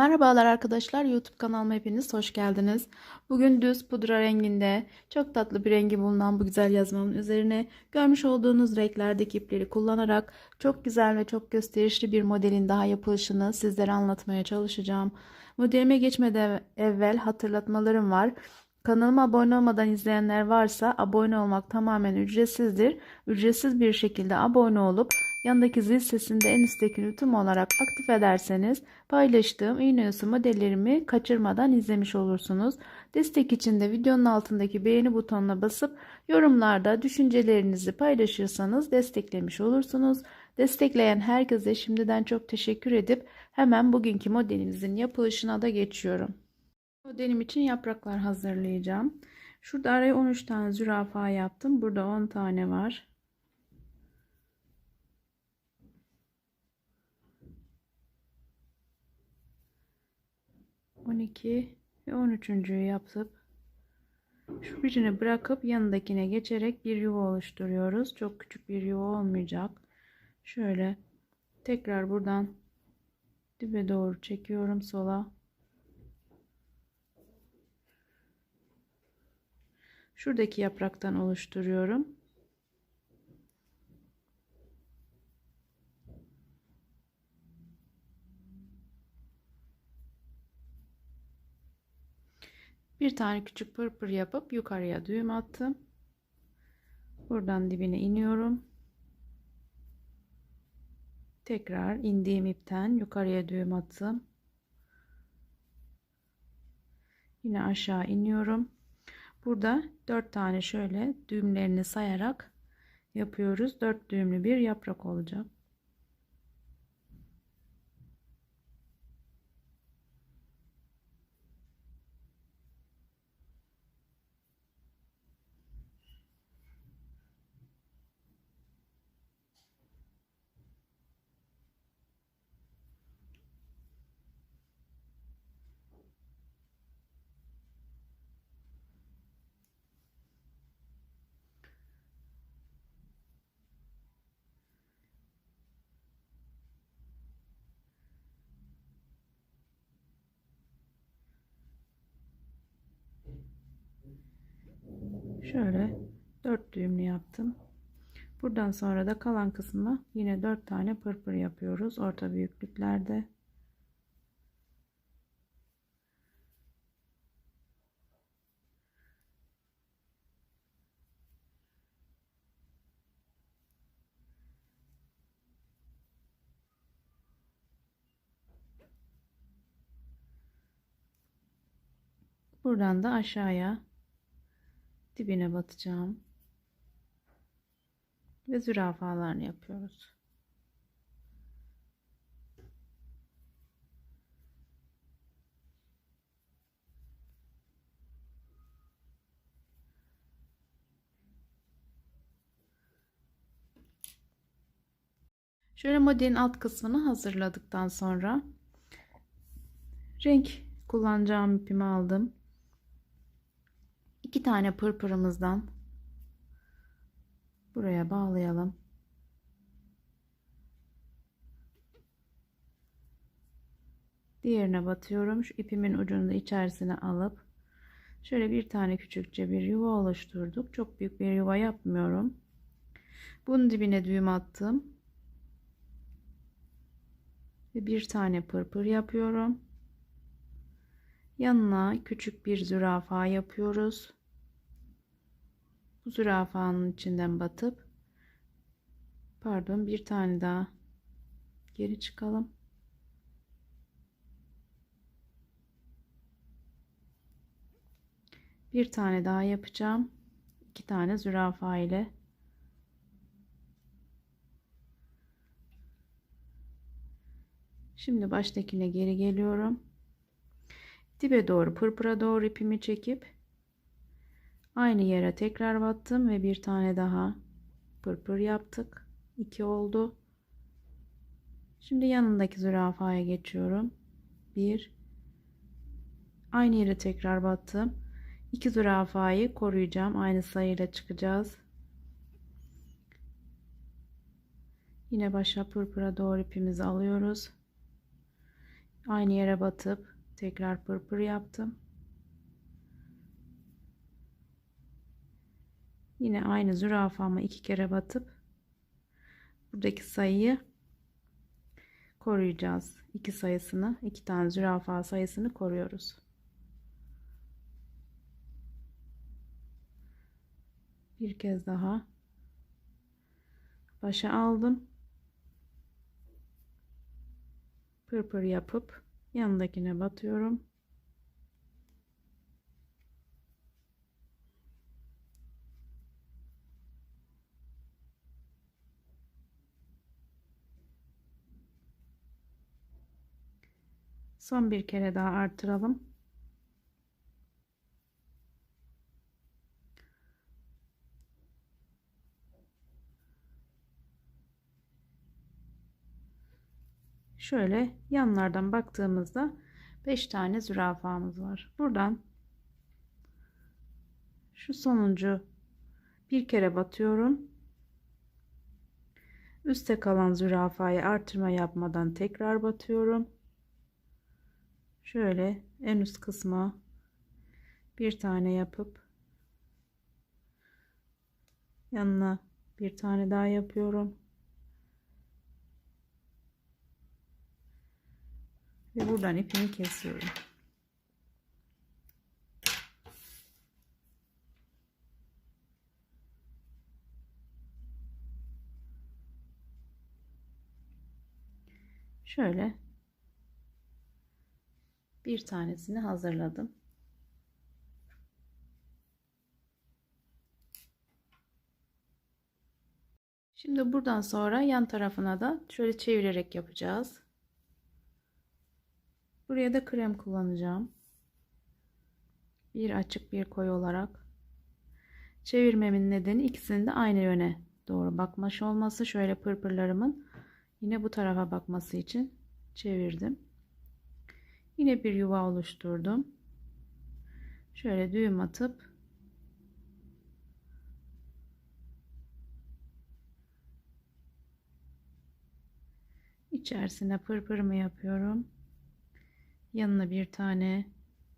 Merhabalar arkadaşlar YouTube kanalıma hepiniz hoş geldiniz. Bugün düz pudra renginde çok tatlı bir rengi bulunan bu güzel yazmamın üzerine görmüş olduğunuz renklerdeki ipleri kullanarak çok güzel ve çok gösterişli bir modelin daha yapılışını sizlere anlatmaya çalışacağım. Modelime geçmeden evvel hatırlatmalarım var. Kanalıma abone olmadan izleyenler varsa abone olmak tamamen ücretsizdir. Ücretsiz bir şekilde abone olup yanındaki zil sesini en üstteki tüm olarak aktif ederseniz paylaştığım iğne oyası modellerimi kaçırmadan izlemiş olursunuz. Destek için de videonun altındaki beğeni butonuna basıp yorumlarda düşüncelerinizi paylaşırsanız desteklemiş olursunuz. Destekleyen herkese şimdiden çok teşekkür edip hemen bugünkü modelimizin yapılışına da geçiyorum. Modelim için yapraklar hazırlayacağım. Şurada araya 13 tane zürafa yaptım. Burada 10 tane var. On iki ve on üçüncüyü yaptık. Şu birini bırakıp yanındakine geçerek bir yuva oluşturuyoruz. Çok küçük bir yuva olmayacak. Şöyle tekrar buradan dibe doğru çekiyorum sola. Şuradaki yapraktan oluşturuyorum. Bir tane küçük pırpır yapıp yukarıya düğüm attım. Buradan dibine iniyorum. Tekrar indiğim ipten yukarıya düğüm attım. Yine aşağı iniyorum. Burada 4 tane şöyle düğümlerini sayarak yapıyoruz. 4 düğümlü bir yaprak olacak. Şöyle 4 düğümlü yaptım. Buradan sonra da kalan kısmı yine 4 tane pırpır yapıyoruz orta büyüklüklerde. Buradan da aşağıya dibine batacağım. Ve zürafalarını yapıyoruz. Şöyle modelin alt kısmını hazırladıktan sonra renk kullanacağım ipimi aldım. İki tane pırpırımızdan buraya bağlayalım. Diğerine batıyorum. Şu ipimin ucunu da içerisine alıp şöyle bir tane küçükçe bir yuva oluşturduk. Çok büyük bir yuva yapmıyorum. Bunun dibine düğüm attım. Ve bir tane pırpır yapıyorum. Yanına küçük bir zürafa yapıyoruz. Bu zürafanın içinden batıp pardon bir tane daha geri çıkalım. Bir tane daha yapacağım. İki tane zürafa ile. Şimdi baştakine geri geliyorum dibe doğru pırpıra doğru ipimi çekip aynı yere tekrar battım ve bir tane daha pırpır yaptık. 2 oldu. Şimdi yanındaki zürafaya geçiyorum. 1 Aynı yere tekrar battım. 2 zürafayı koruyacağım. Aynı sayıyla çıkacağız. Yine başa pırpıra doğru ipimizi alıyoruz. Aynı yere batıp tekrar pırpır yaptım. Yine aynı zürafama iki kere batıp buradaki sayıyı koruyacağız. İki sayısını, iki tane zürafa sayısını koruyoruz. Bir kez daha başa aldım. Pırpır yapıp yanındakine batıyorum. Son bir kere daha artıralım. Şöyle yanlardan baktığımızda 5 tane zürafamız var. Buradan şu sonuncu bir kere batıyorum. Üste kalan zürafayı artırma yapmadan tekrar batıyorum. Şöyle en üst kısma bir tane yapıp yanına bir tane daha yapıyorum. Ve buradan ipimi kesiyorum. Şöyle bir tanesini hazırladım. Şimdi buradan sonra yan tarafına da şöyle çevirerek yapacağız. Buraya da krem kullanacağım. Bir açık bir koyu olarak. Çevirmemin nedeni ikisinin de aynı yöne doğru bakmış olması. Şöyle pırpırlarımın yine bu tarafa bakması için çevirdim. Yine bir yuva oluşturdum. Şöyle düğüm atıp içerisine pırpırımı yapıyorum. Yanına bir tane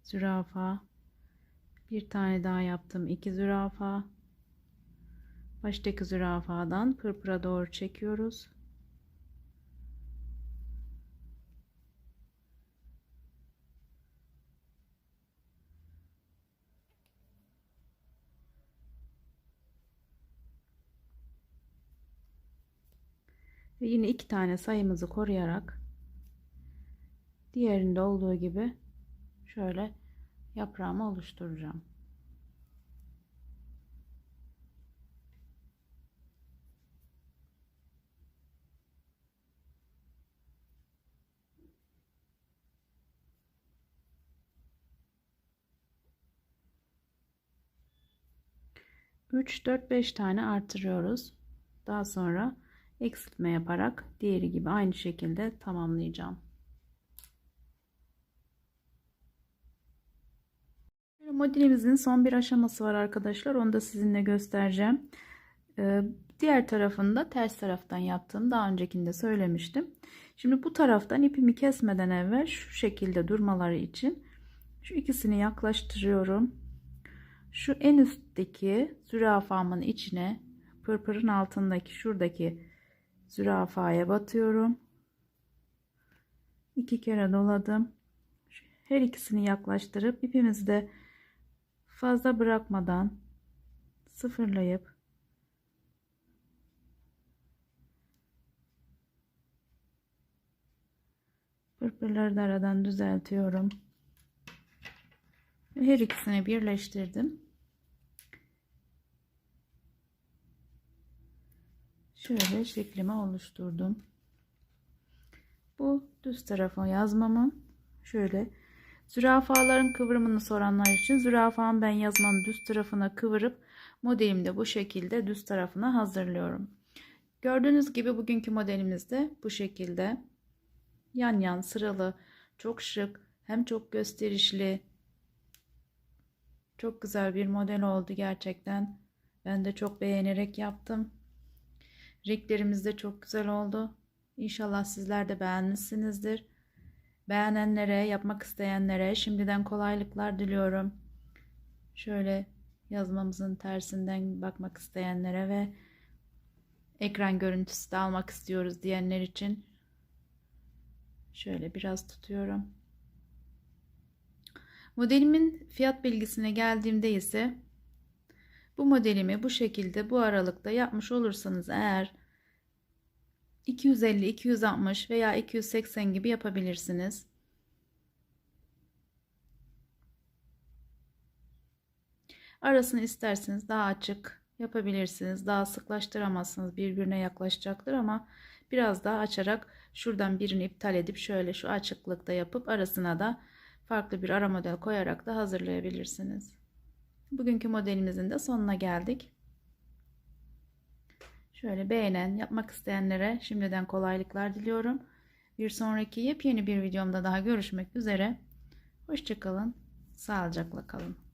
zürafa, bir tane daha yaptım. iki zürafa. Baştaki zürafadan pırpıra doğru çekiyoruz. Ve yine iki tane sayımızı koruyarak diğerinde olduğu gibi şöyle yaprağımı oluşturacağım. Üç, dört, beş tane artırıyoruz. Daha sonra eksiltme yaparak diğeri gibi aynı şekilde tamamlayacağım. Modelimizin son bir aşaması var arkadaşlar. Onu da sizinle göstereceğim. Ee, diğer tarafında ters taraftan yaptığım daha öncekinde söylemiştim. Şimdi bu taraftan ipimi kesmeden evvel şu şekilde durmaları için şu ikisini yaklaştırıyorum. Şu en üstteki zürafamın içine pırpırın altındaki şuradaki zürafaya batıyorum. İki kere doladım. Her ikisini yaklaştırıp ipimizi de fazla bırakmadan sıfırlayıp pırpırları da aradan düzeltiyorum. Her ikisini birleştirdim. Şöyle şeklimi oluşturdum. Bu düz tarafı yazmamın şöyle Zürafaların kıvrımını soranlar için zürafamı ben yazmanın düz tarafına kıvırıp modelimi de bu şekilde düz tarafına hazırlıyorum. Gördüğünüz gibi bugünkü modelimiz de bu şekilde. Yan yan sıralı çok şık hem çok gösterişli çok güzel bir model oldu gerçekten. Ben de çok beğenerek yaptım. Renklerimiz de çok güzel oldu. İnşallah sizler de beğenmişsinizdir. Beğenenlere, yapmak isteyenlere şimdiden kolaylıklar diliyorum. Şöyle yazmamızın tersinden bakmak isteyenlere ve ekran görüntüsü de almak istiyoruz diyenler için şöyle biraz tutuyorum. Modelimin fiyat bilgisine geldiğimde ise bu modelimi bu şekilde bu aralıkta yapmış olursanız eğer 250, 260 veya 280 gibi yapabilirsiniz. Arasını isterseniz daha açık yapabilirsiniz. Daha sıklaştıramazsınız. Birbirine yaklaşacaktır ama biraz daha açarak şuradan birini iptal edip şöyle şu açıklıkta yapıp arasına da farklı bir ara model koyarak da hazırlayabilirsiniz. Bugünkü modelimizin de sonuna geldik. Şöyle beğenen, yapmak isteyenlere şimdiden kolaylıklar diliyorum. Bir sonraki yepyeni bir videomda daha görüşmek üzere. Hoşçakalın, sağlıcakla kalın.